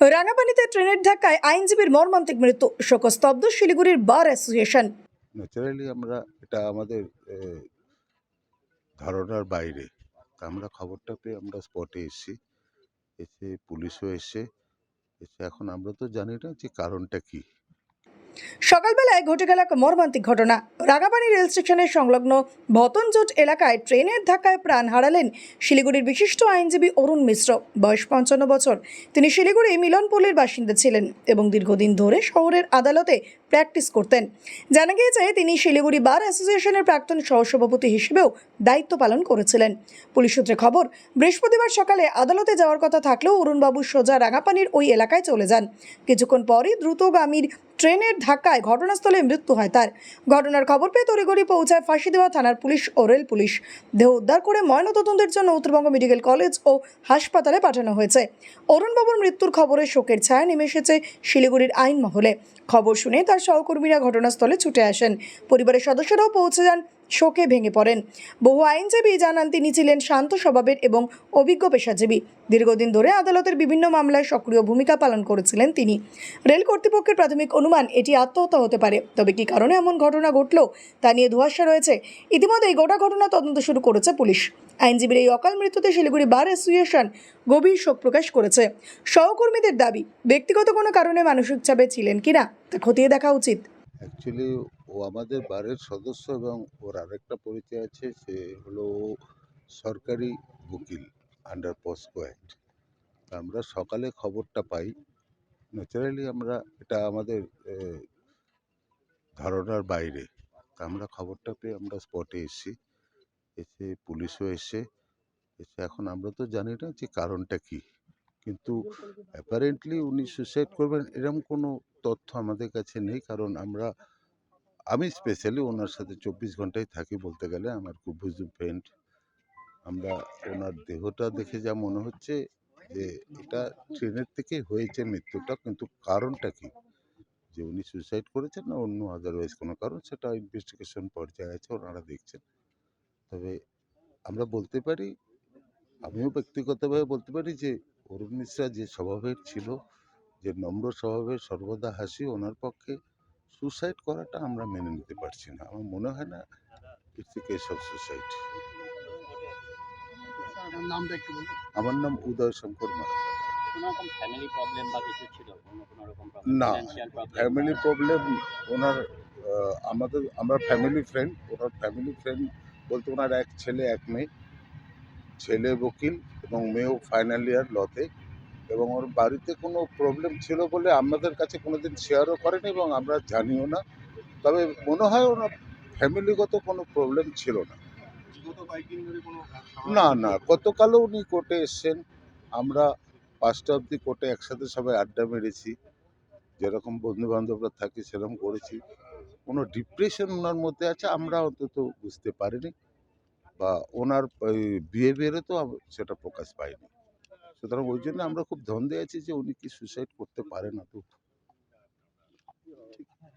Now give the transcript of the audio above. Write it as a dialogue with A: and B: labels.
A: রাঙাপানিতে ট্রেনের ধাক্কায় আইনজীবীর মর্মান্তিক মৃত্যু, শোকস্তব্ধ শিলিগুড়ির বার অ্যাসোসিয়েশন।
B: ন্যাচারালি আমরা এটা আমাদের ধারণার বাইরে। আমরা খবরটা পেয়ে আমরা স্পটে এসেছি, এসে পুলিশও এসে এসে এখন আমরা তো জানি না যে কারণটা কি।
A: সকালবেলায় ঘটে গেল এক মর্মান্তিক ঘটনা। রাগাপানি রেল স্টেশনের সংলগ্ন ভতনজোট এলাকায় ট্রেনের ধাক্কায় প্রাণ হারালেন শিলিগুড়ির বিশিষ্ট আইনজীবী অরুণ মিশ্র। বয়স পঞ্চান্ন বছর। তিনি শিলিগুড়ি মিলনপল্লীর বাসিন্দা ছিলেন এবং দীর্ঘদিন ধরে শহরের আদালতে প্র্যাকটিস করতেন। জানা গিয়েছে, তিনি শিলিগুড়ি বার অ্যাসোসিয়েশনের প্রাক্তন সহসভাপতি হিসেবেও দায়িত্ব পালন করেছিলেন। পুলিশ সূত্রে খবর, বৃহস্পতিবার সকালে আদালতে যাওয়ার কথা থাকলেও অরুণবাবু সোজা রাঙাপানির ওই এলাকায় চলে যান। কিছুক্ষণ পরই দ্রুতগামীর ট্রেনের ধাক্কায় ঘটনাস্থলে মৃত্যু হয় তার। ঘটনার খবর পেয়ে তড়িঘড়ি পৌঁছায় ফাঁসি দেওয়া থানার পুলিশ ও রেল পুলিশ। দেহ উদ্ধার করে ময়নাতদন্তের জন্য উত্তরবঙ্গ মেডিকেল কলেজ ও হাসপাতালে পাঠানো হয়েছে। অরুণবাবুর মৃত্যুর খবরে শোকের ছায়া নেমে এসেছে শিলিগুড়ির আইন মহলে খবর শুনে তার সহকর্মীরা ঘটনাস্থলে ছুটে আসেন। পরিবারের সদস্যরাও পৌঁছে যান শোকে ভেঙে পড়েন। বহু আইনজীবী জানান, তিনি ছিলেন শান্ত স্বভাবের এবং অভিজ্ঞ পেশাজীবী। দীর্ঘদিন ধরে আদালতের বিভিন্ন মামলায় সক্রিয় ভূমিকা পালন করেছিলেন তিনি। রেল কর্তৃপক্ষের প্রাথমিক অনুমান, এটি আত্মহত্যা হতে পারে। তবে কি কারণে এমন ঘটনা ঘটল, তা নিয়ে ধোঁয়াশা রয়েছে। ইতিমধ্যে এই গোটা ঘটনা তদন্ত শুরু করেছে পুলিশ। আইনজীবীর এই অকাল মৃত্যুতে শিলিগুড়ি বার অ্যাসোসিয়েশন গভীর শোক প্রকাশ করেছে। সহকর্মীদের দাবি, ব্যক্তিগত কোনো কারণে মানসিক চাপে ছিলেন কিনা, তা খতিয়ে দেখা উচিত।
B: অ্যাকচুয়ালি ও আমাদের বারের সদস্য এবং ওর আরেকটা পরিচয় আছে, সে হলো সরকারি উকিল আন্ডার পস্কো অ্যাক্ট আমরা সকালে খবরটা পাই। ন্যাচারালি আমরা এটা আমাদের ধারণার বাইরে। তা আমরা খবরটা পেয়ে আমরা স্পটে এসেছি। এসে পুলিশও এসে এসে এখন আমরা তো জানি না যে কারণটা কি। কিন্তু অ্যাপারেন্টলি উনি সুসাইড করবেন এরকম কোনো তথ্য আমাদের কাছে নেই। কারণ আমরা আমি স্পেশালি ওনার সাথে চব্বিশ ঘন্টায় থাকি বলতে গেলে, আমার খুব বুঝু ফ্রেন্ড আমরা ওনার দেহটা দেখে যা মনে হচ্ছে যে, এটা ট্রেনের থেকে হয়েছে মৃত্যুটা, কিন্তু কারণটা কি? যে উনি সুইসাইড করেছেন না অন্য আদারওয়াইজ কোনো কারণ, সেটা ইনভেস্টিগেশন পর্যায়ে আছে, ওনারা দেখছেন। তবে আমরা বলতে পারি, আমিও ব্যক্তিগতভাবে বলতে পারি যে, অরুণ মিশ্রা যে স্বভাবের ছিল, যে নম্র স্বভাবের, সর্বদা হাসি ওনার পক্ষে সুসাইড করাটা আমরা মেনে নিতে পারছি না। আমার মনে হয় না it's a case of suicide আমার নাম উদয় শঙ্কর মারাদা
C: ফ্যামিলি প্রবলেম বা কিছু ছিল? অন্য কোনো রকম
B: না, ফ্যামিলি প্রবলেম ওনার আমাদের আমরা ফ্যামিলি ফ্রেন্ড ওনার ফ্যামিলি ফ্রেন্ড বলতে ওনার এক ছেলে এক মেয়ে ছেলে বকিল এবং মেয়েও ফাইনাল ইয়ার লতে এবং ওর বাড়িতে কোনো প্রবলেম ছিল বলে আমাদের কাছে কোনোদিন শেয়ারও করেনি এবং আমরা জানিও না। তবে মনে হয় ওনার ফ্যামিলিগত কোনো প্রবলেম ছিল না।
D: কোনো
B: না না, গতকালও উনি কোর্টে এসছেন। আমরা পাঁচটা অবধি কোর্টে একসাথে সবাই আড্ডা মেরেছি। যেরকম বন্ধু বান্ধবরা থাকি সেরকম করেছি। কোনো ডিপ্রেশন ওনার মধ্যে আছে, আমরা অন্তত বুঝতে পারিনি। বা ওনার বিহেভিয়ারে তো সেটা প্রকাশ পাইনি। সুতরাং ওই জন্য আমরা খুব ধন্দে আছি যে উনি কি সুইসাইড করতে পারেন তো